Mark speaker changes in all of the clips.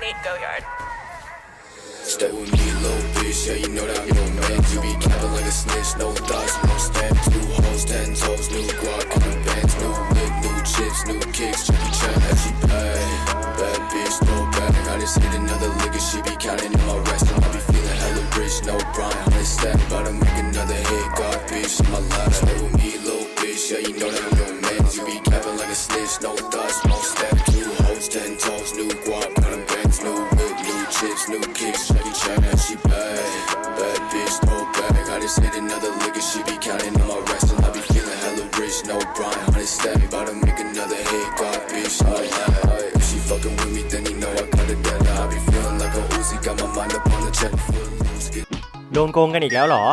Speaker 1: Nate Goyard.
Speaker 2: Stay with me, little bitch. Yeah, you know that I'm your man. You be capping like a snitch, no thoughts, no stamps. New hoes, ten toes, new guac, new bands, new whip, new chips, new kicks. Jackie Chan, how she pay? Bad bitch, no bag. I just hit another lick and she be counting in my rest. I be feeling hella rich, no Brian. Hundred stack, about to make another hit. God, bitch, in my life. Stay with me, little bitch. Yeah, you know that I'm your man. You be capping like a snitch, no thoughts, no stamps. New hoes, ten toes, new guac, new chips, new kicks. Jackie Chan, how she pay? Bad bitch, no bag. I just hit another lick and she be counting in my rest. And I be feeling hella rich, no Brian. Hundred stack, about to make another hit. God, bitch, in my life. If she fucking with me, then you know I got it down. I be feeling like a Uzi, got my mind up on the check. Full loose, get
Speaker 3: โดนโกงกันอีกแล้วเหรอ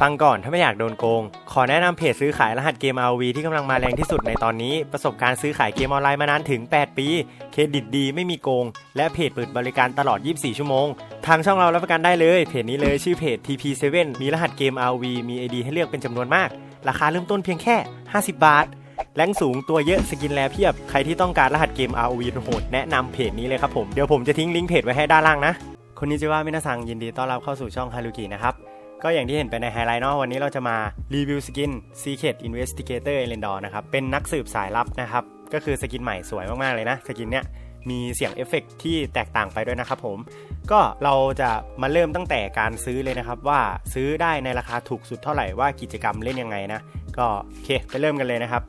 Speaker 3: ฟังก่อนถ้าไม่อยากโดนโกง ขอแนะนำเพจซื้อขายรหัสเกม RV ที่กำลังมาแรงที่สุดในตอนนี้ ประสบการณ์ซื้อขายเกมออนไลน์มานานถึง 8 ปี เครดิตดีไม่มีโกง และเพจเปิดบริการตลอด 24 ชั่วโมง ทางช่องเรารับประกันได้เลย เพจนี้เลยชื่อเพจ TP7 มีรหัสเกม RV มี ID ให้เลือกเป็นจำนวนมาก ราคาเริ่มต้นเพียงแค่ 50 บาท แรงสูงตัวเยอะสกินแลเพียบ ใครที่ต้องการรหัสเกม ROV โหดแนะนำเพจนี้เลยครับผม เดี๋ยวผมจะทิ้งลิงก์เพจไว้ให้ด้านล่างนะ คนนี้จะว่ามินาซังยินดีต้อนรับเข้าสู่ช่องฮารุกินะครับ ก็อย่างที่เห็นไปในไฮไลท์เนาะวันนี้เราจะมารีวิวสกิน Secret Investigator e l e n d o r นะครับ เป็นนักสืบสายลับนะครับ ก็คือสกินใหม่สวยมาก ๆ เลยนะ สกินเนี้ยมีเสียงเอฟเฟกต์ที่แตกต่างไปด้วยนะครับผม ก็เราจะมาเริ่มตั้งแต่การซื้อเลยนะครับ ว่าซื้อได้ในราคาถูกสุดเท่าไหร่ว่ากิจกรรมเล่นยังไงนะ ก็โอเคไปเริ่มกันเลยนะครับ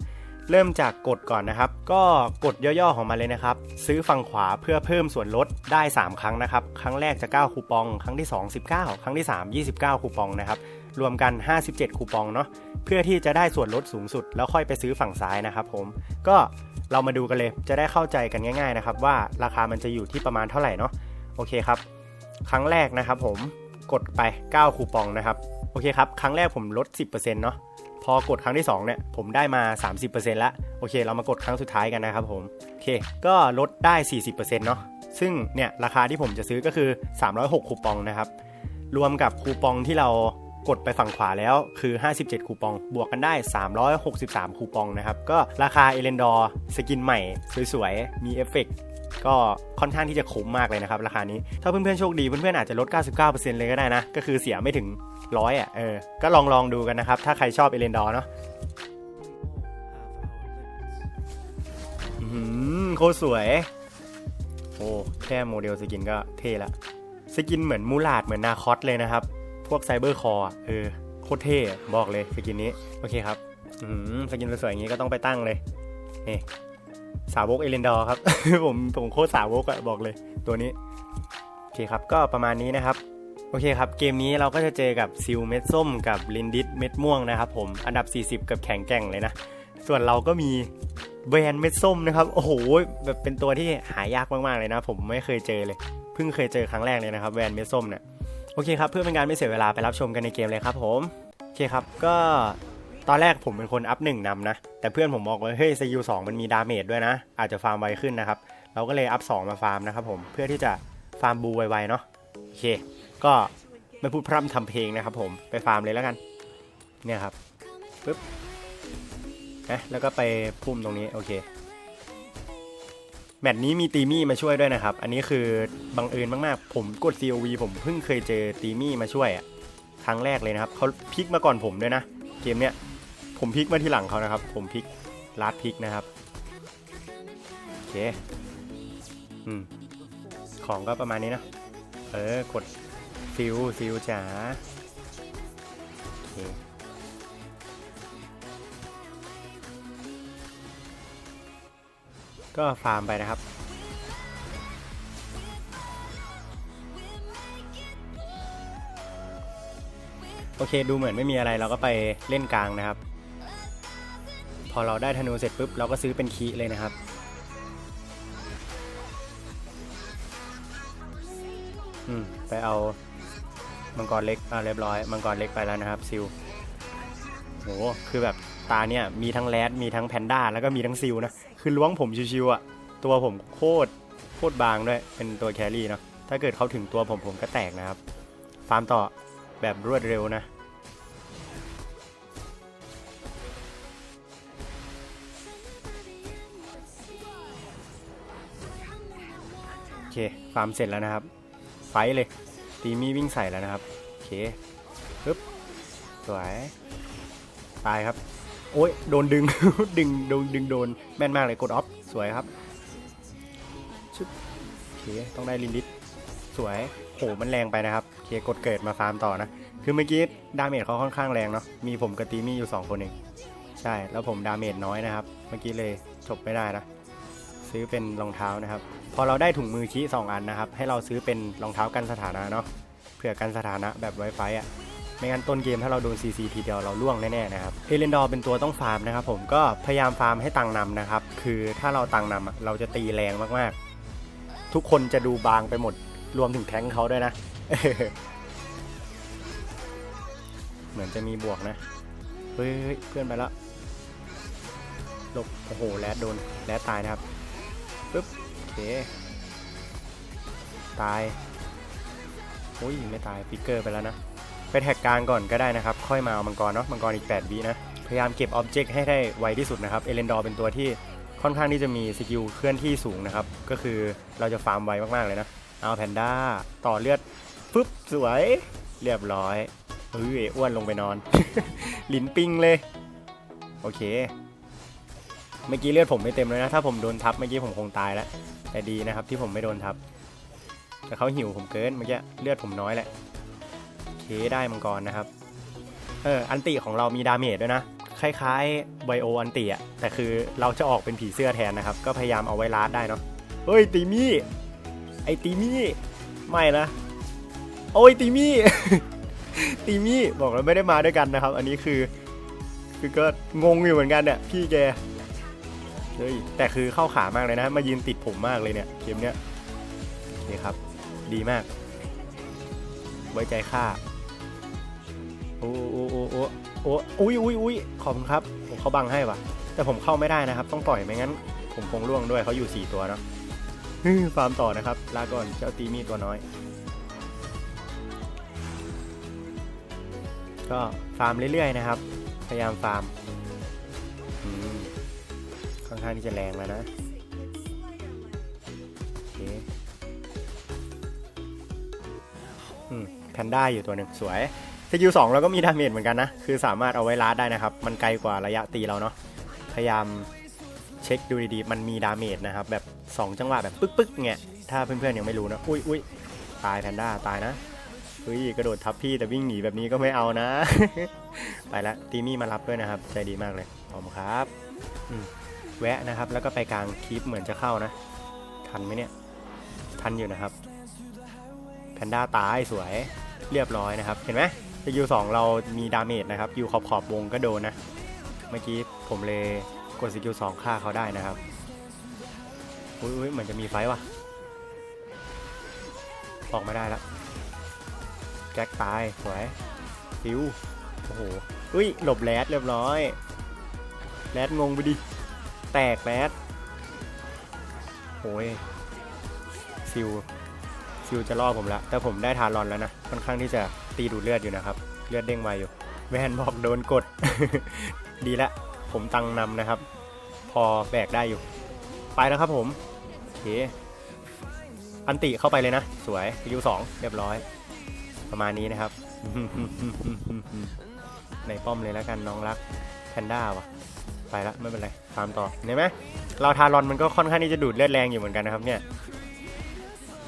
Speaker 3: เริ่มจากกดก่อนนะครับ ก็กดย่อๆของมันเลยนะครับ ซื้อฝั่งขวาเพื่อเพิ่มส่วนลดได้ 3 ครั้งนะครับ ครั้งแรกจะ 9 คูปอง ครั้งที่ 2 19 ครั้งที่ 3 29 คูปองนะครับ รวมกัน 57 คูปองเนาะเพื่อที่จะได้ส่วนลดสูงสุด แล้วค่อยไปซื้อฝั่งซ้ายนะครับผมก็เรามาดูกันเลยจะได้เข้าใจกันง่าย ๆนะครับ ว่าราคามันจะอยู่ที่ประมาณเท่าไหร่เนาะโอเคครับ ครั้งแรกนะครับผมกดไป 9 คูปองนะครับโอเคครับ ครั้งแรกผมลด 10%เนาะ พอกดครั้งที่ 2 เนี่ย ผมได้มา 30%แล้ว โอเค เรามากดครั้งสุดท้ายกันนะครับผม โอเค ก็ลดได้ 40%เนาะซึ่งเนี่ยราคาที่ผมจะซื้อก็คือ 306 คูปองนะครับ รวมกับคูปองที่เรากดไปฝั่งขวาแล้วคือ 57 คูปอง บวกกันได้ 363 คูปองนะครับ ก็ราคาเอเลนดอร์สกินใหม่ สวยๆ มีเอฟเฟกต์ ก็ค่อนข้างที่จะคุ้มมากเลยนะครับราคานี้ ถ้าเพื่อนๆโชคดีเพื่อนๆอาจจะลด 99%เลยก็ได้นะ ก็คือเสียไม่ถึงร้อยอะเออ ก็ลองลองดูกันนะครับ ถ้าใครชอบเอเลนดอร์เนาะหือโคตรสวย โอ้แค่โมเดลสกินก็เท่ละ สกินเหมือนมูลาดเหมือนนาคอสเลยนะครับ พวกไซเบอร์คอร์เออโคตรเท่บอกเลยสกินนี้ โอเคครับอืมสกินสวยๆอย่างนี้ก็ต้องไปตั้งเลยนี่ สาวกเอเลนดอร์ครับ ผมผมโคตรสาวกอะบอกเลยตัวนี้ โอเคครับก็ประมาณนี้นะครับ โอเคครับ เกมนี้เราก็จะเจอกับซิลเม็ดส้มกับลินดิสเม็ดม่วงนะครับผมอันดับ 40 กับแข็งแกร่งเลยนะ ส่วนเราก็มีแวนด์เม็ดส้มนะครับ โอ้โหแบบเป็นตัวที่หายากมากๆเลยนะ ผมไม่เคยเจอเลย เพิ่งเคยเจอครั้งแรกเลยนะครับแวนด์เม็ดส้มเนี่ยโอเคครับเพื่อเป็นการไม่เสียเวลาไปรับชมกันในเกมเลยครับผมโอเคครับก็ ตอนแรกผมเป็นคนอัพหนึ่งนำนะ แต่เพื่อนผมบอกว่าเฮ้ยสกิลสองมันมีดาเมจด้วยนะ อาจจะฟาร์มไวขึ้นนะครับ เราก็เลยอัพสองมาฟาร์มนะครับผม เพื่อที่จะฟาร์มบูไวๆเนาะ โอเค ก็ไม่พูดพร่ำทำเพลงนะครับผม ไปฟาร์มเลยแล้วกัน เนี่ยครับ ปึ๊บนะแล้วก็ไปพุ่มตรงนี้ โอเค แมตช์นี้มีตีมี่มาช่วยด้วยนะครับ อันนี้คือบังเอิญมากๆ ผมกด COV ผมเพิ่งเคยเจอตีมี่มาช่วยอะครั้งแรกเลยนะครับ เขาพลิกมาก่อนผมด้วยนะ เกมเนี้ย ผมพลิกมาที่หลังเขานะครับ ผมพลิกลาดพลิกนะครับโอเคอืมของก็ประมาณนี้นะ เออกดฟิวฟิวจ๋าโอเคก็ฟาร์มไปนะครับโอเค ดูเหมือนไม่มีอะไรเราก็ไปเล่นกลางนะครับ อเราได้ธนูเสร็จปุ๊บเราก็ซื้อเป็นคีเลยนะครับ อืม ไปเอามังกรเล็กอ่าเรียบร้อย มังกรเล็กไปแล้วนะครับซิลโหคือแบบตาเนี่ยมีทั้งแรดมีทั้งแพนด้าแล้วก็มีทั้งซิลนะ คือล้วงผมชิวๆอะ ตัวผมโคตรโคตรบางด้วย เป็นตัวแครี่เนาะ ถ้าเกิดเขาถึงตัวผมผมก็แตกนะครับ ฟาร์มต่อแบบรวดเร็วนะ เคฟาร์มเสร็จแล้วนะครับ ไฟเลยตีมี่วิ่งใส่แล้วนะครับโอเคปึ๊บสวยตายครับ โอ้ยโดนดึง ดึงโดนดึงโดนแม่นมากเลยกดออฟสวยครับชึบโอเคต้องได้ลินดิสสวยโหมันแรงไปนะครับโอเคกดเกิดมาฟาร์มต่อนะคือเมื่อกี้ดาเมจเขาค่อนข้างแรงเนาะมีผมกับตีมี่อยู่ 2 คนเองใช่แล้วผมดาเมจน้อยนะครับ เมื่อกี้เลยจบไม่ได้นะ ซื้อเป็นรองเท้านะครับ พอเราได้ถุงมือชี้สองอันนะครับ ให้เราซื้อเป็นรองเท้ากันสถานะเนาะเผื่อกันสถานะแบบ Wi-Fi อะไม่งั้นต้นเกมถ้าเราโดน CC ทีเดียวเราล่วงแน่ๆนะครับเอเลนดอร์เป็นตัวต้องฟาร์มนะครับผมก็พยายามฟาร์มให้ตังนำนะครับ คือถ้าเราตังนำเราจะตีแรงมากๆ ทุกคนจะดูบางไปหมดรวมถึงแท้งเขาด้วยนะ เหมือนจะมีบวกนะ เฮ้ยเฮ้ยเพื่อนไปแล้วหลบโอ้โหแรดโดนแรดตายนะครับ ปึ๊บโอเคตายโอ้ยไม่ตายฟิกเกอร์ไปแล้วนะ ไปแท็กกลางก่อนก็ได้นะครับ ค่อยมาเอามังกรเนาะมังกรอีก 8วินะ พยายามเก็บออบเจกต์ให้ได้ไวที่สุดนะครับ เอเลนดอร์เป็นตัวที่ค่อนข้างที่จะมีสกิลเคลื่อนที่สูงนะครับ ก็คือเราจะฟาร์มไวมาก ๆ เลยนะ เอาแพนด้า ต่อเลือดฟึบสวย เรียบร้อยเฮ้ยอ้วนลงไปนอน ลิ้นปิ้งเลย โอเค เมื่อกี้เลือดผมไม่เต็มเลยนะ ถ้าผมโดนทับเมื่อกี้ผมคงตายแล้ว แต่ดีนะครับที่ผมไม่โดนทับ แต่เขาหิวผมเกินเมื่อกี้เลือดผมน้อยแหละเคได้มังกรนะครับ เอออันติของเรามีดาเมจด้วยนะ คล้ายๆไบโออันติอะแต่คือเราจะออกเป็นผีเสื้อแทนนะครับ ก็พยายามเอาไว้ลาดได้เนาะ เฮ้ยตีมี่ ไอตีมี่ไม่นะ โอ้ยตีมี่ ตีมี่บอกแล้วไม่ได้มาด้วยกันนะครับ อันนี้คือ คือก็งงอยู่เหมือนกันเนี่ยพี่แก เฮ้ยแต่คือเข้าขามากเลยนะ มายืนติดผมมากเลยเนี่ยเกมเนี้ยโอเคครับ ดีมาก ไว้ใจข้าโอ้โอ้โอ้โอ้โอ้อุ้ยอุ้ยอุ้ยขอบคุณครับผมเขาบังให้ว่ะ แต่ผมเข้าไม่ได้นะครับ ต้องปล่อยไม่งั้น ผมคงล่วงด้วยเขาอยู่4ตัวเนาะฮึฟาร์มต่อนะครับ ลาก่อนเจ้าตีมีตัวน้อย ก็ฟาร์มเรื่อยๆนะครับ พยายามฟาร์ม ค่อนข้างที่จะแรงแล้วนะโอเคอืมแพนด้าอยู่ตัวหนึ่งสวยสกิลสองเราก็มีดาเมจเหมือนกันนะ คือสามารถเอาไว้ลาดได้นะครับ มันไกลกว่าระยะตีเราเนาะพยายามเช็คดูดีๆ มันมีดาเมจนะครับ แบบ 2 จังหวะแบบปึ๊กๆเงี้ยถ้าเพื่อนๆยังไม่รู้นะอุ้ยอุ้ยตายแพนด้าตายนะเฮ้ยกระโดดทับพี่แต่วิ่งหนีแบบนี้ก็ไม่เอานะ ไปละตีมี่มารับด้วยนะครับ ใจดีมากเลยขอบคุณครับอืม แวะนะครับ แล้วก็ไปกลางคลิปเหมือนจะเข้านะ ทันไหมเนี่ย ทันอยู่นะครับ แพนด้าตายสวยเรียบร้อยนะครับ เห็นไหมสกิลสองเรามีดาเมจนะครับอยู่ขอบขอบวงก็โดนนะ เมื่อกี้ผมเลยกดสกิลสองฆ่าเขาได้นะครับ อุ้ยเหมือนจะมีไฟว่ะ ออกมาได้แล้วแจ็คตายสวยฟิวโอ้โห อุ้ยหลบแรดเรียบร้อยแรดงงไปดิ แตกแรดโอ้ยฟิวฟิวจะล่อผมล้วแต่ผมได้ทารอนแล้วนะ ค่อนข้างที่จะตีดูดเลือดอยู่นะครับ เลือดเด้งไวอยู่แวนบอกโดนกด ดีละ ผมตังนำนะครับ พอแบกได้อยู่ ไปแล้วครับผมโอเคอันติเข้าไปเลยนะ สวยฟิวสองเรียบร้อย ประมาณนี้นะครับ ในป้อมเลยแล้วกันน้องรักแพนด้าวะ ไปละไม่เป็นไรฟาร์มต่อเห็นไหมเราทารอนมันก็ค่อนข้างที่จะดูดเลือดแรงอยู่เหมือนกันนะครับเนี่ย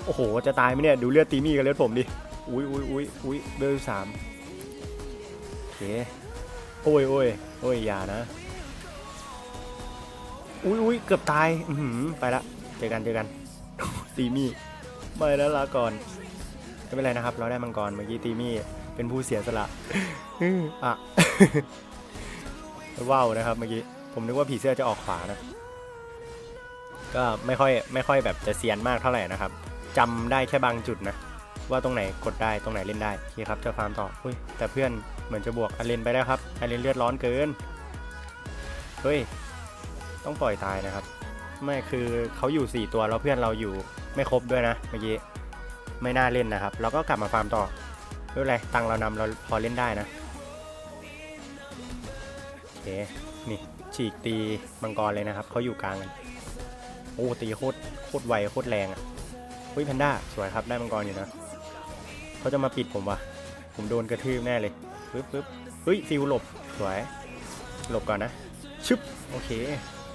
Speaker 3: โอ้โหจะตายไหมเนี่ยดูเลือดตีมี่กับเลือดผมดิอุ้ยอุ้ยอุ้ยอุ้ยเบลสามโอเคโอ้ยโอ้ยโอ้ยอย่านะอุ้ยอุ้ยเกือบตายอือหือไปละเจอกันเจอกันตีมี่ไม่แล้วลาก่อนไม่เป็นไรนะครับ เราได้มังกรเมื่อกี้ตีมี่เป็นผู้เสียสละอะ ว้าวนะครับเมื่อกี้ผมนึกว่าผีเสื้อจะออกขวานะ ก็ไม่ค่อยไม่ค่อยแบบจะเซียนมากเท่าไหร่นะครับจำได้แค่บางจุดนะ ว่าตรงไหนกดได้ตรงไหนเล่นได้โอเคครับจะฟาร์มต่ออุ้ยแต่เพื่อนเหมือนจะบวกอาเลนไปแล้วครับอาเลนเลือดร้อนเกินเฮ้ยต้องปล่อยตายนะครับ ไม่คือเขาอยู่ 4 ตัวแล้วเพื่อนเราอยู่ไม่ครบด้วยนะเมื่อกี้ไม่น่าเล่นนะครับ เราก็กลับมาฟาร์มต่อไม่เป็นไรตังเรานำเราพอเล่นได้นะ นี่ฉีกตีมังกรเลยนะครับเขาอยู่กลางกันโอ้ตีโคตรโคตรไวโคตรแรงอะอุ้ยแพนด้าสวยครับได้มังกรอยู่นะเขาจะมาปิดผมวะผมโดนกระทืบแน่เลยปึ๊บปึ๊บเฮ้ยฟิวหลบสวยหลบก่อนนะชึบโอเค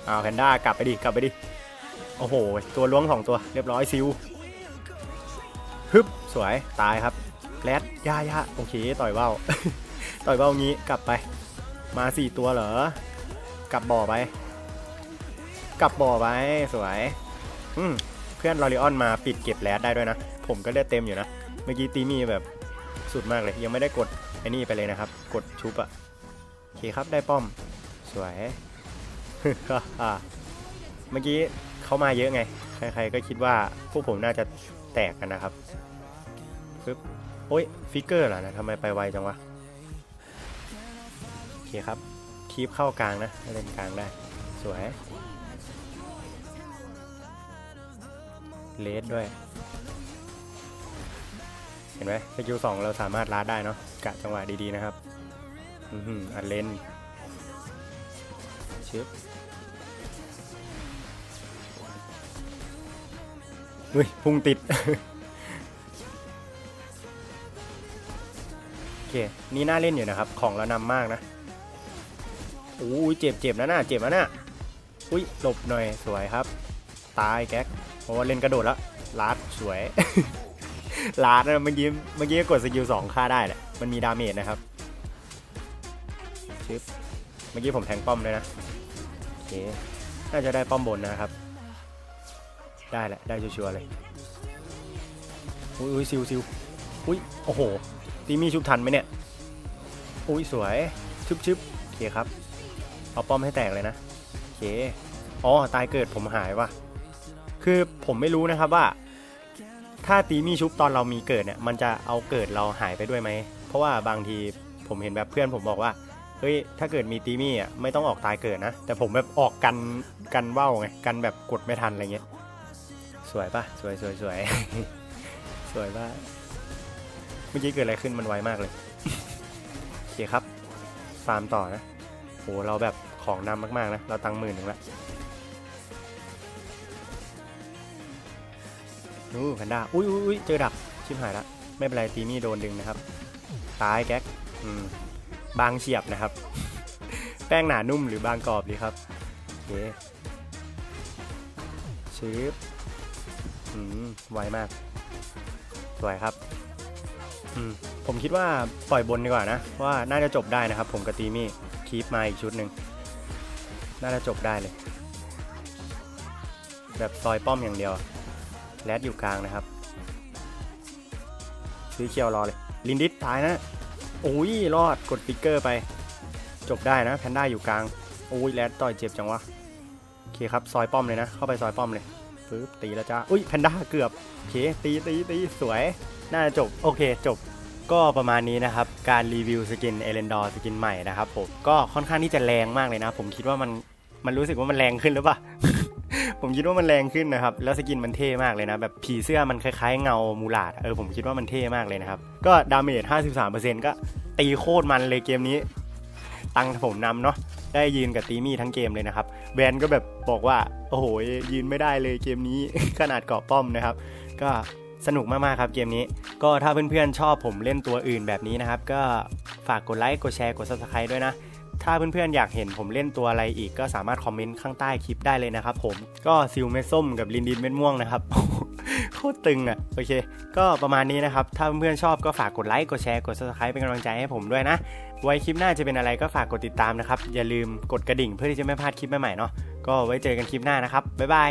Speaker 3: เอาแพนด้ากลับไปดิกลับไปดิโอ้โห ตัวล้วงสองตัวเรียบร้อยซิวฮึบสวยตายครับแรดยายาโอเค ต่อยเบ้า ต่อยเบ้างี้กลับไป มาสี่ตัวเหรอ กลับบ่อไป กลับบ่อไป สวย อืมเพื่อนลอริออนมาปิดเก็บแรดได้ด้วยนะ ผมก็เลือดเต็มอยู่นะ เมื่อกี้ตีมีแบบสุดมากเลย ยังไม่ได้กดไอ้นี่ไปเลยนะครับ กดชุบอะโอเคครับได้ป้อม สวย เมื่อกี้เขามาเยอะไง ใครๆก็คิดว่าพวกผมน่าจะแตกกันนะครับปึ๊บโอ้ยฟิกเกอร์เหรอนะทำไมไปไวจังวะ คครับคีบเข้ากลางนะเล่นกลางได้ สวยเลสด้วย เห็นไหมสกิลสองเราสามารถลาดได้เนาะกะจังหวะดีๆนะครับอือหืออัดเลนชึบอุ้ยพุ่งติดโอเคนี่น่าเล่นอยู่นะครับ ของเรานำมากนะ อ้ยเจ็บเจ็บนะน่ะเจ็บนะน่ะอุ้ยหลบหน่อยสวยครับ ตายแก๊กโอ้เล่นกระโดดแล้วลาดสวย ลาดนะเมื่อกี้เมื่อกี้กดสกิลสองฆ่าได้แหละมันมีดาเมจนะครับชึบเมื่อกี้ผมแทงป้อมเลยนะโอเคน่าจะได้ป้อมบนนะครับ ได้แหละได้ชัวร์เลยอุ้ยอุ้ยซิวซิวอุ้ยโอ้โหตีมีชุบทันไหมเนี่ยอุ้ยสวยชึบชึบโอเคครับ เอาป้อมให้แตกเลยนะโอเคอ๋อตายเกิดผมหายว่ะคือผมไม่รู้นะครับว่า ถ้าตีมีชุบตอนเรามีเกิดเนี่ย มันจะเอาเกิดเราหายไปด้วยไหมเพราะว่าบางทีผมเห็นแบบเพื่อนผมบอกว่าเฮ้ยถ้าเกิดมีตีมี่อะไม่ต้องออกตายเกิดนะ แต่ผมแบบออกกันกันว่าวไงกันแบบกดไม่ทันอะไรเงี้ยสวยปะสวยสวยสวยสวยปะเมื่อกี้เกิดอะไรขึ้นมันไวมากเลยโอเคครับฟาร์มต่อนะ โหเราแบบของนำมาก ๆ นะ เราตังหมื่นหนึ่งละนู้แพนด้าอุ้ยอุ้ยอุ้ยเจอดัก ชิบหายละ ไม่เป็นไร ตีนี่โดนดึงนะครับ ตายแก๊ก อืม บางเฉียบนะครับ แป้งหนานุ่มหรือบางกรอบดีครับ โอเคชืบอืม ไวมาก สวยครับ อืม ผมคิดว่าปล่อยบนดีกว่านะ ว่าน่าจะจบได้นะครับ ผมกับตีมี่ คีปมาอีกชุดหนึ่งน่าจะจบได้เลย แบบซอยป้อมอย่างเดียว แรดอยู่กลางนะครับซื้อเคียวรอเลย ลินดิสตายนะโอ้ยรอดกดฟิกเกอร์ไป จบได้นะแพนด้าอยู่กลางโอ้ยแรดต่อยเจ็บจังวะโอเคครับซอยป้อมเลยนะ เข้าไปซอยป้อมเลยปึ๊บตีแล้วจ้าอุ้ยแพนด้าเกือบโอเคตีตีตีสวยน่าจะจบโอเคจบ ก็ประมาณนี้นะครับ การรีวิวสกินเอเลนดอร์สกินใหม่นะครับผมก็ค่อนข้างที่จะแรงมากเลยนะ ผมคิดว่ามันมันรู้สึกว่ามันแรงขึ้นหรือเปล่า ผมคิดว่ามันแรงขึ้นนะครับ แล้วสกินมันเท่มากเลยนะ แบบผีเสื้อมันคล้ายๆเงามูลาดเออผมคิดว่ามันเท่มากเลยนะครับ ก็ดาเมจ 53%ก็ตีโคตรมันเลยเกมนี้ ตังผมนำเนาะได้ยืนกับตีมี่ทั้งเกมเลยนะครับแวนก็แบบบอกว่า โอ้โหยืนไม่ได้เลยเกมนี้ ขนาดเกาะป้อมนะครับ ก็ สนุกมากๆครับเกมนี้ ก็ถ้าเพื่อนๆชอบผมเล่นตัวอื่นแบบนี้นะครับ ก็ฝากกดไลค์กดแชร์กด subscribe ด้วยนะ ถ้าเพื่อนๆอยากเห็นผมเล่นตัวอะไรอีกก็สามารถคอมเมนต์ข้างใต้คลิปได้เลยนะครับผมก็ซิลเม็ดส้มกับลินดินเม็ดม่วงนะครับโคตรตึงอะโอเค ก็ประมาณนี้นะครับ ถ้าเพื่อนๆชอบก็ฝากกดไลค์กดแชร์กด subscribe เป็นกำลังใจให้ผมด้วยนะ ไว้คลิปหน้าจะเป็นอะไรก็ฝากกดติดตามนะครับอย่าลืมกดกระดิ่งเพื่อที่จะไม่พลาดคลิปใหม่ๆเนาะก็ไว้เจอกันคลิปหน้านะครับบ๊ายบาย